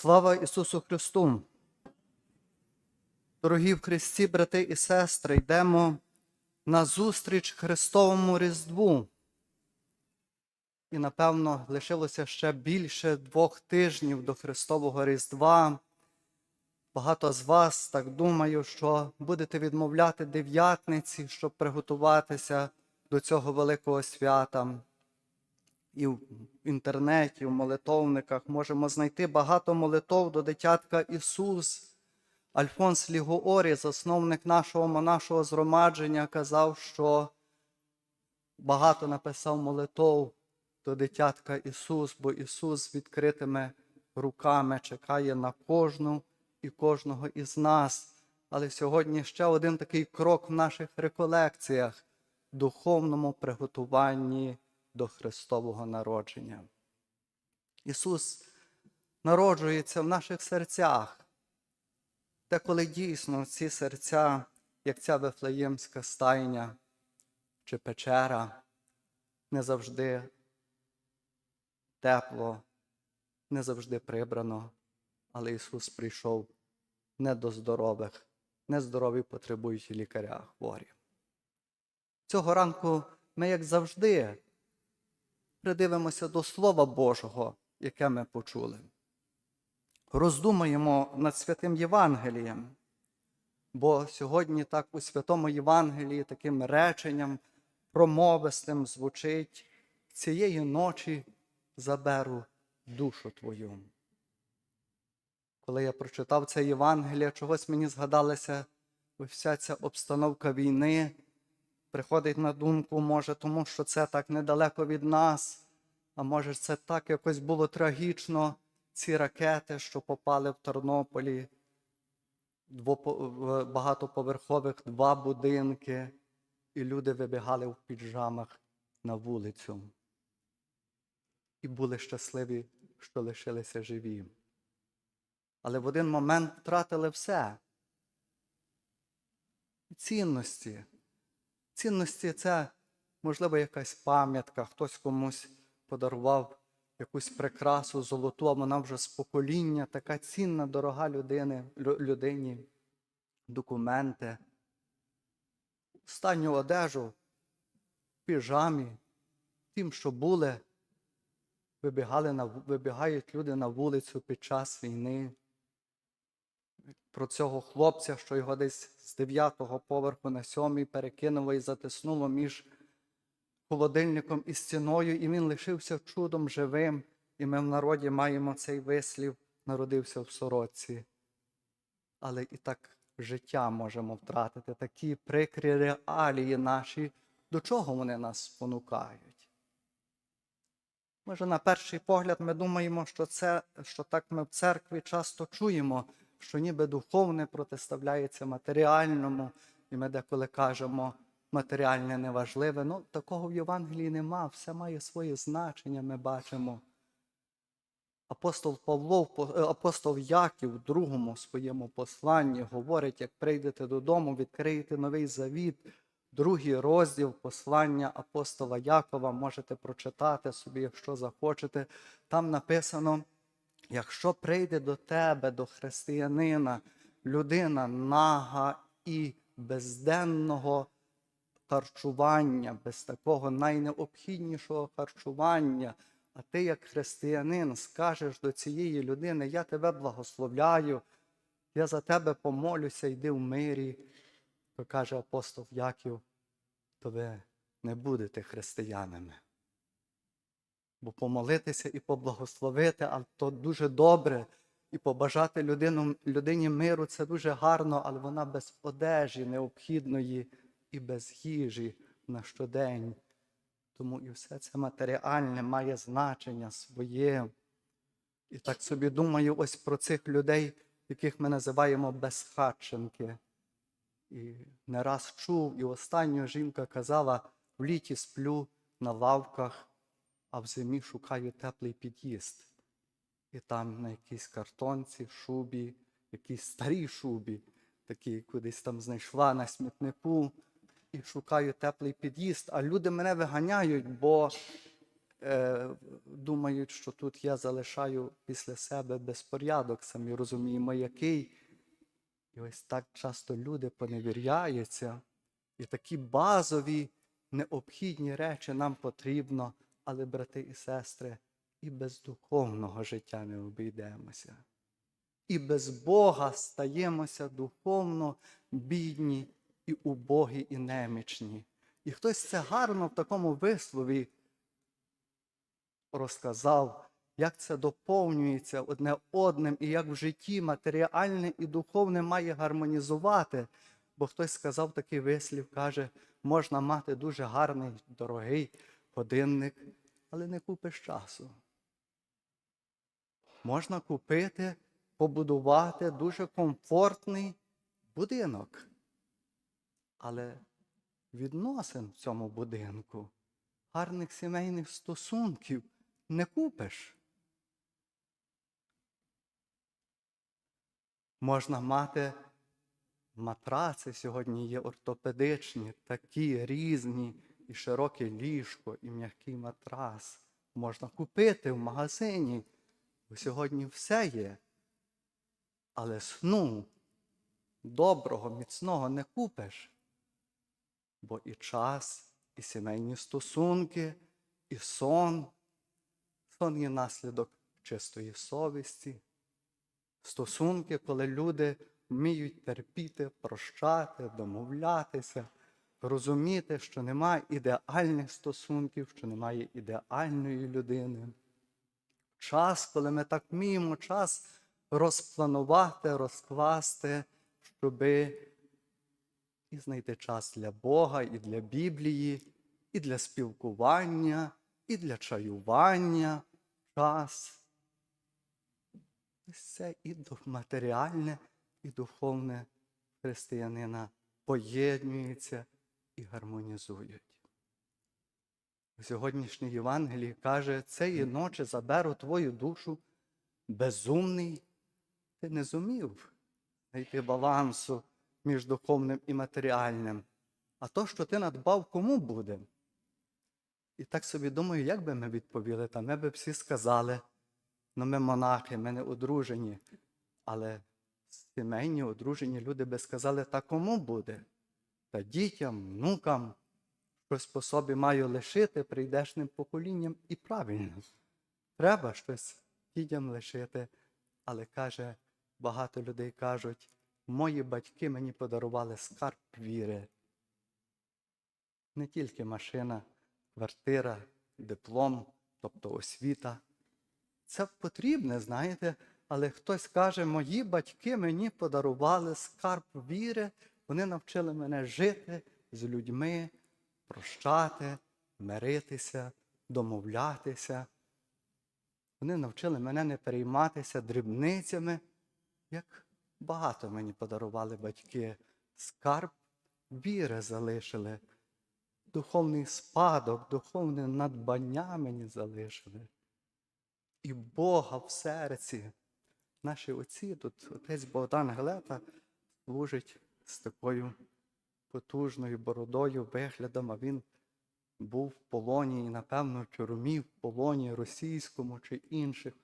Слава Ісусу Христу! Дорогі в Христі, брати і сестри, йдемо на зустріч Христовому Різдву. І, напевно, лишилося ще більше двох тижнів до Христового Різдва. Багато з вас, так думаю, що будете відмовляти дев'ятниці, щоб приготуватися до цього великого свята. І в інтернеті, в молитовниках можемо знайти багато молитов до дитятка Ісус. Альфонс Лігуорі, засновник нашого монашого згромадження, казав, що багато написав молитов до дитятка Ісус, бо Ісус з відкритими руками чекає на кожну і кожного із нас. Але сьогодні ще один такий крок в наших реколекціях духовному приготуванні до Христового народження. Ісус народжується в наших серцях. Те, коли дійсно ці серця, як ця Вифлеємська стайня чи печера, не завжди тепло, не завжди прибрано, але Ісус прийшов не до здорових, нездорові потребують лікаря хворі. Цього ранку ми, як завжди, придивимося до Слова Божого, яке ми почули. Роздумаємо над святим Євангелієм, бо сьогодні так у Святому Євангелії таким реченням промовистим звучить цієї ночі заберу душу твою. Коли я прочитав це Євангеліє, чогось мені згадалася вся ця обстановка війни, приходить на думку, може, тому що це так недалеко від нас, а може, це так якось було трагічно, ці ракети, що попали в Тернополі, багатоповерхових два будинки, і люди вибігали в піджамах на вулицю. І були щасливі, що лишилися живі. Але в один момент втратили все. Цінності. Цінності це, можливо, якась пам'ятка, хтось комусь подарував якусь прикрасу золоту, а вона вже з покоління, така цінна, дорога людини, людині, документи, останню одежу, піжамі, тим, що були, вибігали на, вибігають люди на вулицю під час війни. Про цього хлопця, що його десь з дев'ятого поверху на сьомий перекинуло і затиснуло між холодильником і стіною, і він лишився чудом живим. І ми в народі маємо цей вислів, народився в сорочці. Але і так життя можемо втратити, такі прикрі реалії наші, до чого вони нас спонукають. Може, на перший погляд ми думаємо, що це, що так ми в церкві часто чуємо, що ніби духовне протиставляється матеріальному, і ми деколи кажемо, матеріальне неважливе. Ну, такого в Євангелії нема, все має своє значення, ми бачимо. Апостол Павло, е, апостол Яків в другому своєму посланні говорить, як прийдете додому, відкриєте новий завіт, другий розділ послання апостола Якова можете прочитати собі, якщо захочете. Там написано, якщо прийде до тебе, до християнина, людина нага і безденного харчування, без такого найнеобхіднішого харчування, а ти, як християнин, скажеш до цієї людини, я тебе благословляю, я за тебе помолюся, йди в мирі, то каже апостол Яків, то ви не будете християнами. Бо помолитися і поблагословити, а то дуже добре, і побажати людину, людині миру це дуже гарно, але вона без одежі необхідної і без їжі на щодень. Тому і все це матеріальне має значення своє. І так собі думаю ось про цих людей, яких ми називаємо безхатченки. І не раз чув, і останню жінка казала: в літі сплю на лавках, а в зимі шукаю теплий під'їзд. І там на якійсь картонці, шубі, якійсь старій шубі, такій кудись там знайшла на смітнику, і шукаю теплий під'їзд. А люди мене виганяють, бо е, думають, що тут я залишаю після себе безпорядок, самі розуміємо, який. І ось так часто люди поневіряються, і такі базові, необхідні речі нам потрібно, але, брати і сестри, і без духовного життя не обійдемося. І без Бога стаємося духовно бідні і убогі, і немічні. І хтось це гарно в такому вислові розказав, як це доповнюється одне одним, і як в житті матеріальне і духовне має гармонізувати. Бо хтось сказав такий вислів, каже, можна мати дуже гарний, дорогий годинник, але не купиш часу. Можна купити, побудувати дуже комфортний будинок. Але відносин в цьому будинку, гарних сімейних стосунків не купиш. Можна мати матраци сьогодні є ортопедичні, такі різні, і широке ліжко, і м'який матрас. Можна купити в магазині, бо сьогодні все є. Але сну доброго, міцного не купиш. Бо і час, і сімейні стосунки, і сон. Сон є наслідок чистої совісті. Стосунки, коли люди вміють терпіти, прощати, домовлятися, розуміти, що немає ідеальних стосунків, що немає ідеальної людини. Час, коли ми так вміємо, час розпланувати, розкласти, щоби і знайти час для Бога, і для Біблії, і для спілкування, і для чаювання, час. Це і матеріальне, і духовне християнина поєднуються і гармонізують. Сьогоднішній Євангелії каже, цієї ночі заберу твою душу, безумний, ти не зумів знайти балансу між духовним і матеріальним. А то, що ти надбав, кому буде? І так собі думаю, як би ми відповіли, та ми би всі сказали, ну ми монахи, ми не одружені. Але сімейні, одружені люди би сказали, та кому буде? Та дітям, внукам, щось по собі маю лишити прийдешним поколінням і правильно. Треба щось дітям лишити. Але каже, багато людей кажуть, мої батьки мені подарували скарб віри. Не тільки машина, квартира, диплом, тобто освіта. Це потрібне, знаєте, але хтось каже, мої батьки мені подарували скарб віри, вони навчили мене жити з людьми, прощати, миритися, домовлятися. Вони навчили мене не перейматися дрібницями, як багато мені подарували батьки. Скарб віри залишили, духовний спадок, духовне надбання мені залишили. І Бога в серці. Наші отці, тут отець Богдан Глета служить з такою потужною бородою, виглядом, а він був в полоні і, напевно, тюрмі, в полоні російському чи інших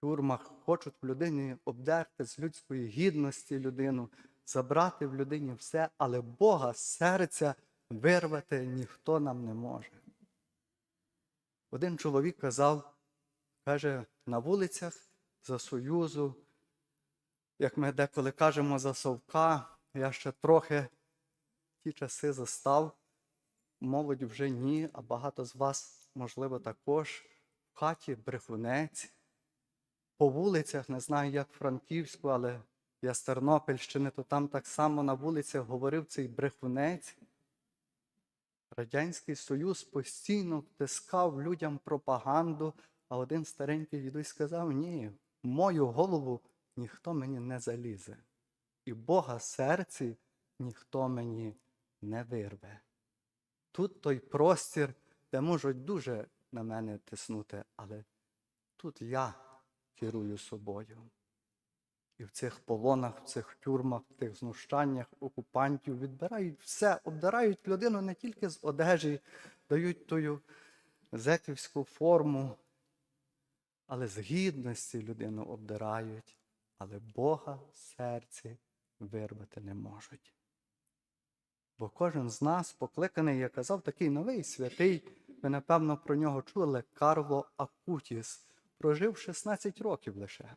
тюрмах. Хочуть в людині обдерти з людської гідності людину, забрати в людині все, але Бога серця вирвати ніхто нам не може. Один чоловік казав, каже, на вулицях за Союзу, як ми деколи кажемо за Совка, я ще трохи ті часи застав, молодь вже ні, а багато з вас, можливо, також в хаті брехунець. По вулицях, не знаю, як Франківську, але я з Тернопільщини, то там так само на вулицях говорив цей брехунець. Радянський Союз постійно втискав людям пропаганду, а один старенький дідусь сказав: ні, в мою голову ніхто мені не залізе. І Бога серці ніхто мені не вирве. Тут той простір, де можуть дуже на мене тиснути, але тут я керую собою. І в цих полонах, в цих тюрмах, в тих знущаннях окупантів відбирають все, обдирають людину не тільки з одежі, дають тою зеківську форму, але з гідності людину обдирають, але Бога в серці вирвати не можуть. Бо кожен з нас покликаний, як казав такий новий святий, ви напевно про нього чули, Карло Акутіс, прожив 16 років лише.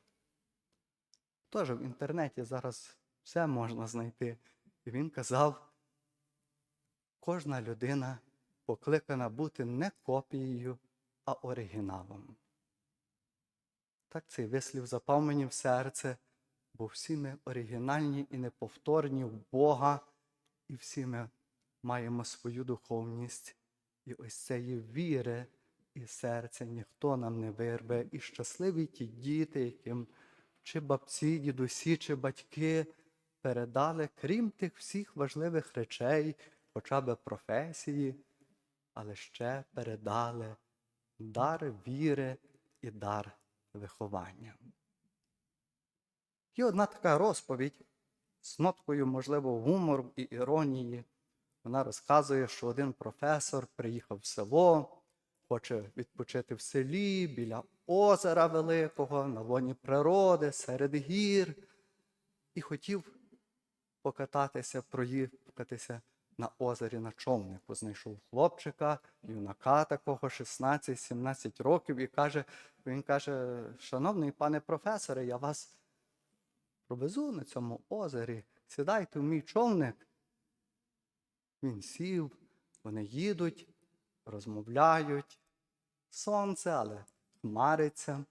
Теж в інтернеті зараз все можна знайти. І він казав, кожна людина покликана бути не копією, а оригіналом. Так цей вислів запав мені в серце, бо всі ми оригінальні і неповторні в Бога, і всі ми маємо свою духовність. І ось цієї віри і серця ніхто нам не вирве. І щасливі ті діти, яким чи бабці, дідусі, чи батьки передали, крім тих всіх важливих речей, хоча б професії, але ще передали дар віри і дар виховання. Є одна така розповідь з ноткою, можливо, гумору і іронії. Вона розказує, що один професор приїхав в село, хоче відпочити в селі біля озера великого, на лоні природи, серед гір, і хотів покататися, проїхатися на озері на човнику. Знайшов хлопчика, юнака такого 16-17 років, і каже, він каже: Шановний пане професоре, я вас провезу на цьому озері, сідайте в мій човник. Він сів, вони їдуть, розмовляють. Сонце, але хмариться.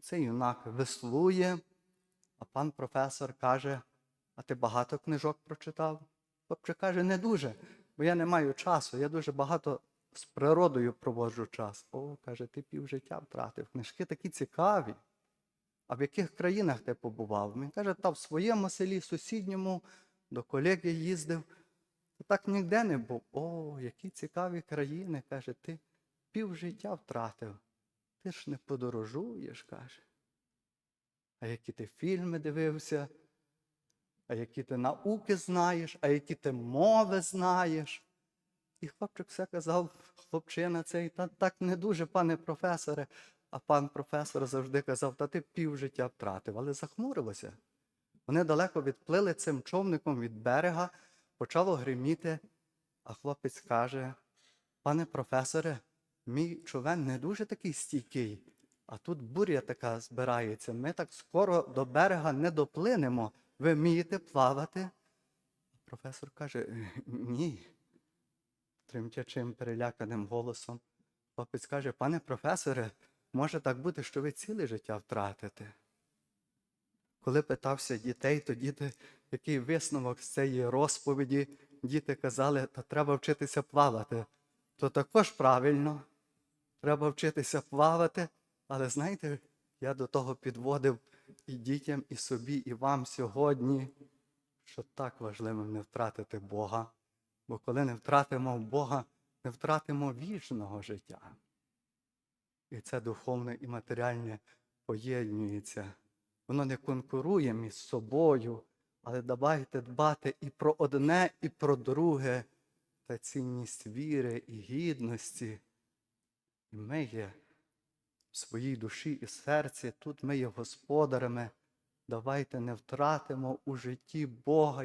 Цей юнак веслує, а пан професор каже, а ти багато книжок прочитав? Хлопчик каже, не дуже, бо я не маю часу, я дуже багато з природою проводжу час. О, каже, ти півжиття втратив. Книжки такі цікаві. А в яких країнах ти побував? Він каже, та в своєму селі, сусідньому, до колеги їздив. Та так ніде не був. О, які цікаві країни. Каже, ти півжиття втратив. Ти ж не подорожуєш, каже. А які ти фільми дивився, а які ти науки знаєш, а які ти мови знаєш. І хлопчик все казав, хлопчина цей, та так не дуже, пане професоре. А пан професор завжди казав, та ти півжиття втратив, але захмурилося. Вони далеко відплили цим човником від берега, почало гриміти, а хлопець каже: пане професоре, мій човен не дуже такий стійкий, а тут буря така збирається. Ми так скоро до берега не доплинемо. Ви вмієте плавати? Професор каже: ні. Тремтячим, переляканим голосом. Хлопець каже, пане професоре, може так бути, що ви ціле життя втратите. Коли питався дітей, то діти, який висновок з цієї розповіді, діти казали, та треба вчитися плавати. То також правильно, треба вчитися плавати, але знаєте, я до того підводив і дітям, і собі, і вам сьогодні, що так важливо не втратити Бога. Бо коли не втратимо Бога, не втратимо вічного життя. І це духовне і матеріальне поєднується. Воно не конкурує між собою, але давайте дбати і про одне, і про друге, та цінність віри і гідності. І ми є в своїй душі і серці, тут ми є господарями. Давайте не втратимо у житті Бога.